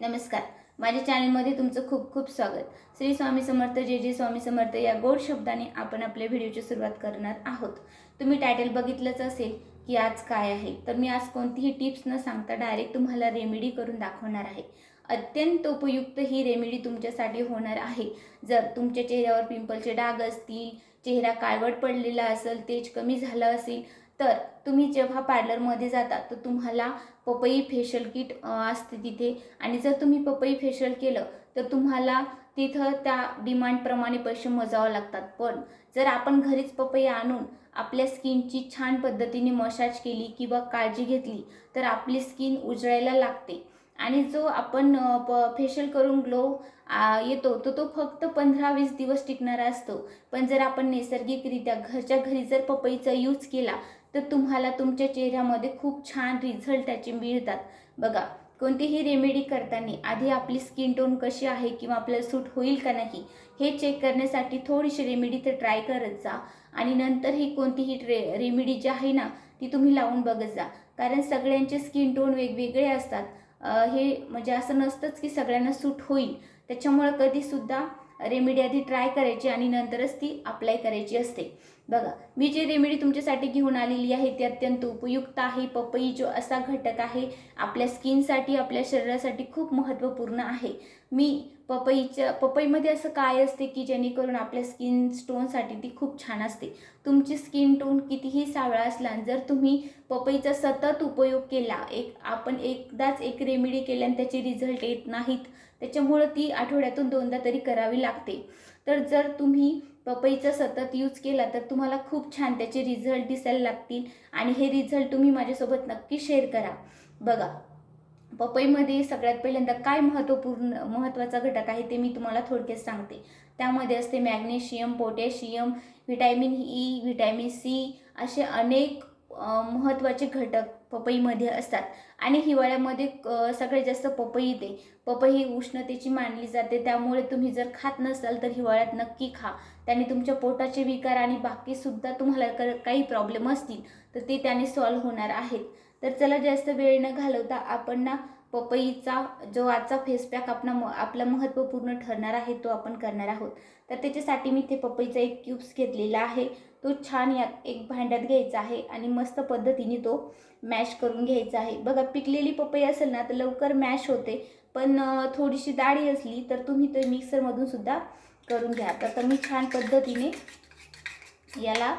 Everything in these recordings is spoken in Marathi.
नमस्कार. माझ्या चॅनलमध्ये तुमचं खूप खूप स्वागत. श्री स्वामी समर्थ जे जे स्वामी समर्थ या गोड शब्दाने आपण आपल्या व्हिडिओची सुरुवात करणार आहोत. तुम्ही टायटल बघितलंच असेल की आज काय आहे तर मी आज कोणतीही टिप्स न सांगता डायरेक्ट तुम्हाला रेमेडी करून दाखवणार आहे. अत्यंत उपयुक्त ही रेमेडी तुमच्यासाठी होणार आहे. जर तुमच्या चेहऱ्यावर पिंपलचे डाग असतील चेहरा काळवट पडलेला असेल तेज कमी झालं असेल तर तुम्ही जेव्हा पार्लरमध्ये जाता तर तुम्हाला पपई फेशियल किट असते तिथे. आणि जर तुम्ही पपई फेशियल केलं तर तुम्हाला तिथं त्या डिमांडप्रमाणे पैसे मोजावं लागतात. पण जर आपण घरीच पपई आणून आपल्या स्किनची छान पद्धतीने मसाज केली किंवा काळजी घेतली तर आपली स्किन उजळायला लागते. आणि जो आपण प फेशियल करून ग्लो येतो तो तो फक्त पंधरा वीस दिवस टिकणारा असतो. पण जर आपण नैसर्गिकरित्या घरच्या घरी जर पपईचा यूज केला तर तुम्हाला तुमच्या चेहऱ्यामध्ये खूप छान रिझल्ट त्याचे मिळतात. बघा कोणतीही रेमेडी करताना आधी आपली स्किन टोन कशी आहे किंवा आपल्याला सूट होईल का नाही हे चेक करण्यासाठी थोडीशी रेमेडी तर ट्राय करत जा. आणि नंतर ही कोणतीही रे रेमेडी जी आहे ना ती तुम्ही लावून बघत जा. कारण सगळ्यांचे स्किन टोन वेगवेगळे असतात. हे म्हणजे असं नसतंच की सगळ्यांना सूट होईल. त्याच्यामुळं कधीसुद्धा रेमेडी आधी ट्राय करायची आणि नंतरच ती अप्लाय करायची असते. बघा मी जी रेमेडी तुमच्यासाठी घेऊन आलेली आहे ती अत्यंत उपयुक्त आहे. पपई जो असा घटक आहे आपल्या स्किनसाठी आपल्या शरीरासाठी खूप महत्त्वपूर्ण आहे. मी पपईच्या पपईमध्ये असं काय असते की जेणेकरून आपल्या स्किन स्टोनसाठी ती खूप छान असते? तुमची स्किन टोन कितीही सावळा असला आणि जर तुम्ही पपईचा सतत उपयोग केला एक आपण एकदाच एक रेमेडी केल्याने त्याचे रिझल्ट येत नाहीत त्याच्यामुळं ती आठवड्यातून दोनदा तरी करावी लागते. तर जर तुम्ही पपईचा सतत यूज केला तर तुम्हाला खूप छान त्याचे रिझल्ट दिसायला लागतील आणि हे रिझल्ट तुम्ही माझ्यासोबत नक्की शेअर करा. बघा पपईमध्ये सगळ्यात पहिल्यांदा काय महत्त्वपूर्ण महत्त्वाचा घटक आहे ते मी तुम्हाला थोडक्यात सांगते. त्यामध्ये असते magnesium potassium vitamin E vitamin C असे अनेक महत्त्वाचे घटक पपईमध्ये असतात. आणि हिवाळ्यामध्ये सगळ्यात जास्त पपई येते. पपई ही उष्णतेची मानली जाते. त्यामुळे तुम्ही जर खात नसाल तर हिवाळ्यात नक्की खा. त्याने तुमच्या पोटाचे विकार आणि बाकीसुद्धा तुम्हाला क- काही प्रॉब्लेम असतील तर ते त्याने सॉल्व्ह होणार आहेत. तर चला जास्त वेळ न घालवता आपण ना पपईचा जो आजचा फेस पॅक आपला म आपला महत्त्वपूर्ण ठरणार आहे तो आपण करणार आहोत. तर त्याच्यासाठी मी ते पपईचा एक क्यूब्स घेतलेला आहे. तो छान यात एक भांड्यात घ्यायचा आहे आणि मस्त पद्धतीने तो मॅश करून घ्यायचा आहे. बघा पिकलेली पपई असेल ना तर लवकर मॅश होते. पण थोडीशी दाढी असली तर तुम्ही ते मिक्सरमधून सुद्धा करून घ्या. तर मी छान पद्धतीने याला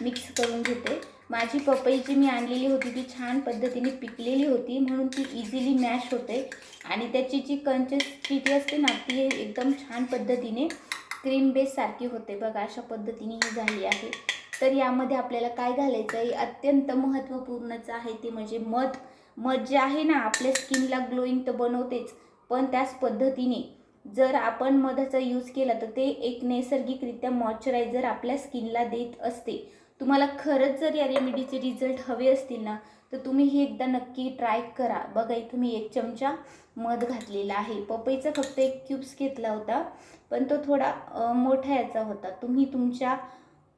मिक्स करून घेते. माझी पपई जी मी आणलेली होती ती छान पद्धतीने पिकलेली होती म्हणून ती इझिली मॅश होते. आणि त्याची जी कंचस्टिटी असते ना ती एकदम छान पद्धतीने क्रीम बेससारखी होते. बघा अशा पद्धतीने ही झाली आहे. तर यामध्ये आपल्याला काय घालायचं आहे? अत्यंत महत्त्वपूर्णचं आहे ते म्हणजे मध. मध जे आहे ना आपल्या स्किनला ग्लोईंग तर बनवतेच पण त्याच पद्धतीने जर आपण मधाचा यूज केला तर ते एक नैसर्गिकरित्या मॉइश्चरायझर आपल्या स्किनला देत असते. तुम्हाला खरंच जर या रेमेडीचे रिझल्ट हवे असतील ना तर तुम्ही ही एकदा नक्की ट्राय करा. बघा इथं मी एक चमचा मध घातलेला आहे. पपईचा फक्त एक क्यूब्स घेतला होता पण तो थोडा मोठा याचा होता. तुम्ही तुमच्या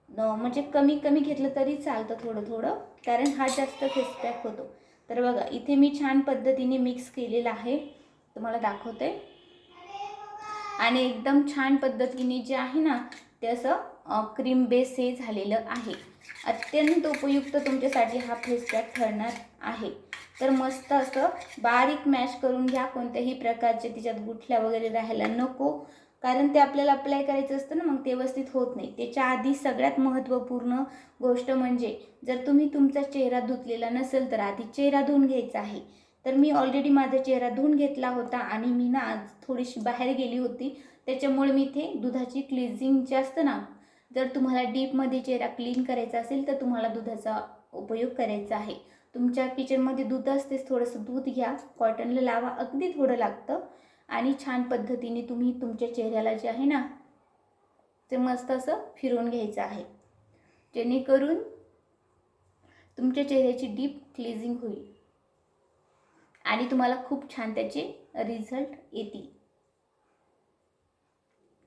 म्हणजे कमी कमी घेतलं तरी चालतं थोडं थोडं कारण हा जास्त फेस पॅक होतो. तर बघा इथे मी छान पद्धतीने मिक्स केलेला आहे. तुम्हाला दाखवते. आणि एकदम छान पद्धतीने जे आहे ना ते असं क्रीम बेस हे झालेलं आहे. अत्यंत उपयुक्त तुमच्यासाठी हा फेस पॅक ठरणार आहे. तर मस्त असं बारीक मॅश करून घ्या. कोणत्याही प्रकारचे तिच्यात गुठल्या वगैरे राहायला नको. कारण ते आपल्याला अप्लाय करायचं असतं ना मग ते व्यवस्थित होत नाही. त्याच्या आधी सगळ्यात महत्त्वपूर्ण गोष्ट म्हणजे जर तुम्ही तुमचा चेहरा धुतलेला नसेल तर आधी चेहरा धुवून घ्यायचा आहे. तर मी ऑलरेडी माझा चेहरा धुवून घेतला होता आणि मी ना आज थोडीशी बाहेर गेली होती. त्याच्यामुळे मी इथे दुधाची क्लिझिंगची जे असतं ना जर तुम्हाला डीपमध्ये चेहरा क्लीन करायचा असेल तर तुम्हाला दुधाचा उपयोग करायचा आहे. तुमच्या किचनमध्ये दूध असतेच थोडंसं दूध घ्या. कॉटनला लावा अगदी थोडं लागतं. आणि छान पद्धतीने तुम्ही तुमच्या चेहऱ्याला जे आहे ना ते मस्त असं फिरवून घ्यायचं आहे. जेणेकरून तुमच्या चेहऱ्याची डीप क्लिझिंग होईल. आणि तुम्हाला खूप छान त्याचे रिझल्ट येतील.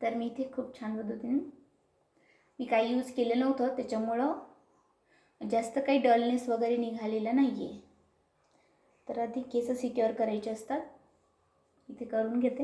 तर मी इथे खूप छान पद्धतीने मी काही यूज केलं नव्हतं त्याच्यामुळं जास्त काही डलनेस वगैरे निघालेला नाही आहे तर आधी केस सिक्युअर करायचे असतात. इथे करून घेते.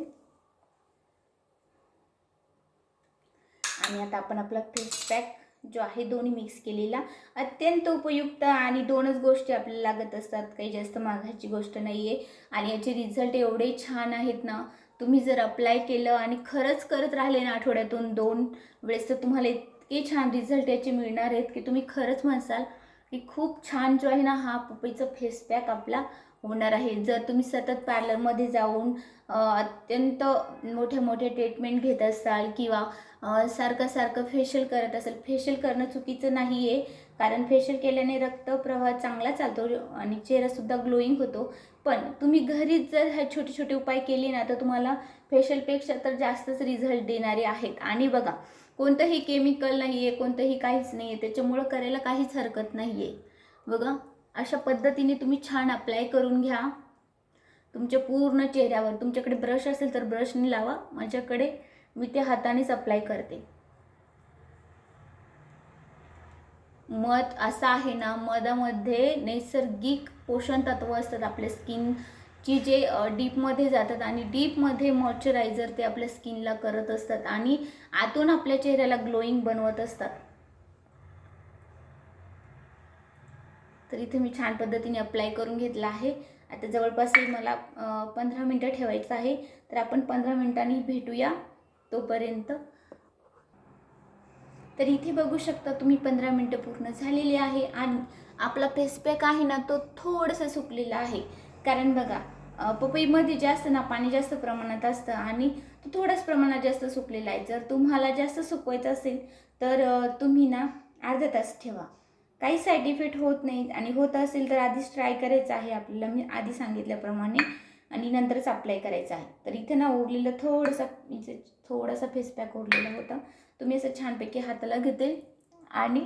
आणि आता आपण आपला फेस पॅक जो आहे दोन्ही मिक्स केलेला अत्यंत उपयुक्त आणि दोनच गोष्टी आपल्याला लागत असतात. काही जास्त मागायची गोष्ट नाही आहे आणि याचे रिझल्ट एवढे छान आहेत ना तुम्ही जर अप्लाय केलं आणि खरंच करत राहिले ना आठवड्यातून दोन वेळेस तर तुम्हाला इतके छान रिझल्ट याचे मिळणार आहेत की तुम्ही खरंच म्हणसाल की खूप छान जो आहे ना हा पपईचा फेस पॅक आपला होणार आहे. जर तुम्ही सतत पार्लरमध्ये जाऊन अत्यंत मोठे मोठे ट्रीटमेंट घेत असाल किंवा सारखं सारखं फेशियल करत असाल फेशियल करणं चुकीचं नाही आहे कारण फेशियल केल्याने रक्तप्रवाह चांगला चालतो आणि चेहरासुद्धा ग्लोईंग होतो. पण तुम्ही घरीच जर हे छोटे छोटे उपाय केले ना तर तुम्हाला फेशियलपेक्षा तर जास्तच रिझल्ट देणारे आहेत. आणि बघा कोणतंही केमिकल नाही आहे कोणतंही काहीच नाही आहे त्याच्यामुळं करायला काहीच हरकत नाही आहे बघा अशा पद्धतीने तुम्ही छान अप्लाय करून घ्या. तुमच्या पूर्ण चेहऱ्यावर तुमच्याकडे ब्रश असेल तर ब्रशने लावा. माझ्याकडे मी ते हातानेच अप्लाय करते. मध असं आहे ना मधामध्ये नैसर्गिक पोषण तत्व असतात आपल्या की जे डीपमध्ये जातात आणि डीपमध्ये मॉइश्चरायझर ते आपल्या स्किनला करत असतात आणि आतून आपल्या चेहऱ्याला ग्लोईंग बनवत असतात. तर इथे मी छान पद्धतीने अप्लाय करून घेतला आहे. आता जवळपास मला पंधरा मिनटं ठेवायचं आहे. तर आपण पंधरा मिनटांनी भेटूया तोपर्यंत. तर इथे बघू शकता तुम्ही पंधरा मिनटं पूर्ण झालेली आहे आणि आपला फेस पॅक आहे ना तो थोडासा सुकलेला आहे. कारण बघा पपईमध्ये जास्त ना पाणी जास्त प्रमाणात असतं आणि तो थोड्याच प्रमाणात जास्त सुकलेला आहे. जर तुम्हाला जास्त सुकवायचं असेल तर तुम्ही ना अर्धा तास ठेवा. काही साईड इफेक्ट होत नाहीत आणि होत असेल तर आधीच ट्राय करायचं आहे आपल्याला. मी आधी सांगितल्याप्रमाणे आणि नंतरच अप्लाय करायचं आहे. तर इथे ना उरलेलं थोडंसं म्हणजे थोडासा फेस पॅक उरलेला होता. तुम्ही असं छानपैकी हाताला घेते आणि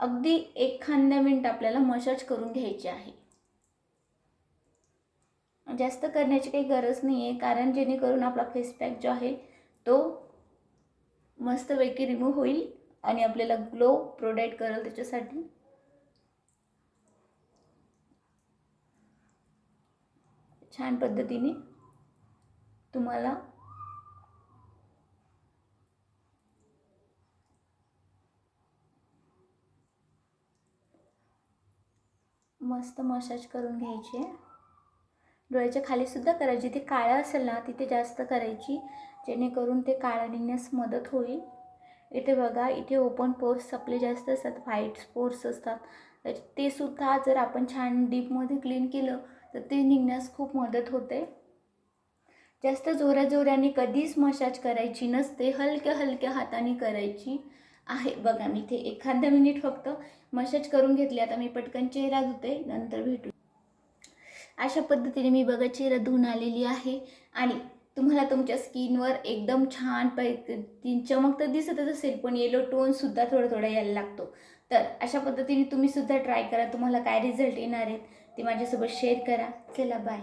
अगदी एखाद्या मिनिट आपल्याला मसाज करून घ्यायची आहे. जास्त करण्याची काही गरज नाही आहे कारण जेणेकरून आपला फेस पॅक जो आहे तो मस्तपैकी रिमूव्ह होईल आणि आपल्याला ग्लो प्रोडाईट करेल त्याच्यासाठी. छान पद्धतीने तुम्हाला मस्त मसाज करून घ्यायची. आहे डोळ्याच्या खालीसुद्धा करायची जिथे काळं असेल ना तिथे जास्त करायची. जेणेकरून ते काळं निघण्यास मदत होईल. इथे बघा इथे ओपन पोर्स आपले जास्त असतात. व्हाईट पोर्स असतात. तर ते सुद्धा जर आपण छान डीपमध्ये क्लीन केलं तर ते निघण्यास खूप मदत होते. जास्त जोराजोराने कधीच मसाज करायची नसते. हलक्या हलक्या हाताने करायची आहे. बघा मी इथे एखादा मिनिट फक्त मसाज करून घेतली. आता मी पटकन चेहरा धुते. नंतर भेटू. अशा पद्धतीने मी बघा चेहरा धुवून आलेली आहे. आणि तुम्हाला तुमच्या स्किनवर एकदम छान पैकी चमक तर दिसतच असेल पण येलो टोनसुद्धा थोडं थोडं यायला लागतो. तर अशा पद्धतीने तुम्हीसुद्धा ट्राय करा. तुम्हाला काय रिझल्ट येणार आहेत ते माझ्यासोबत शेअर करा. चला बाय